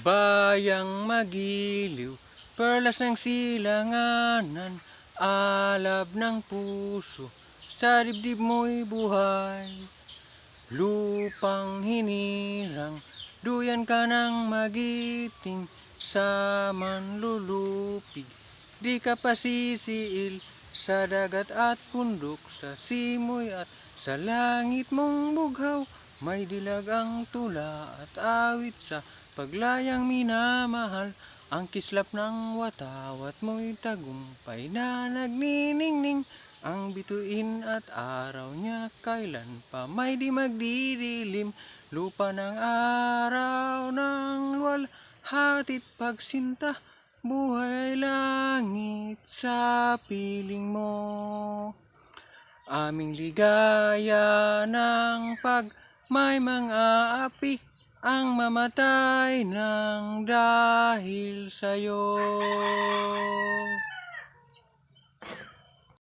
Bayang magiliw, perlas ng silanganan, alab ng puso, sa dibdib mo'y buhay. Lupang hinirang, duyan ka ng magiting, sa manlulupig. Di ka pasisiil sa dagat at bundok, sa simoy at sa langit mong bughaw. May dilag ang tula at awit sa paglayang minamahal. Ang kislap ng watawat mo'y tagumpay na nagniningning. Ang bituin at araw niya kailan pa may di magdidilim. Lupa ng araw ng walhatit pagsinta. Buhay langit sa piling mo. Aming ligaya ng pag may mga api ang mamatay ng dahil sa'yo.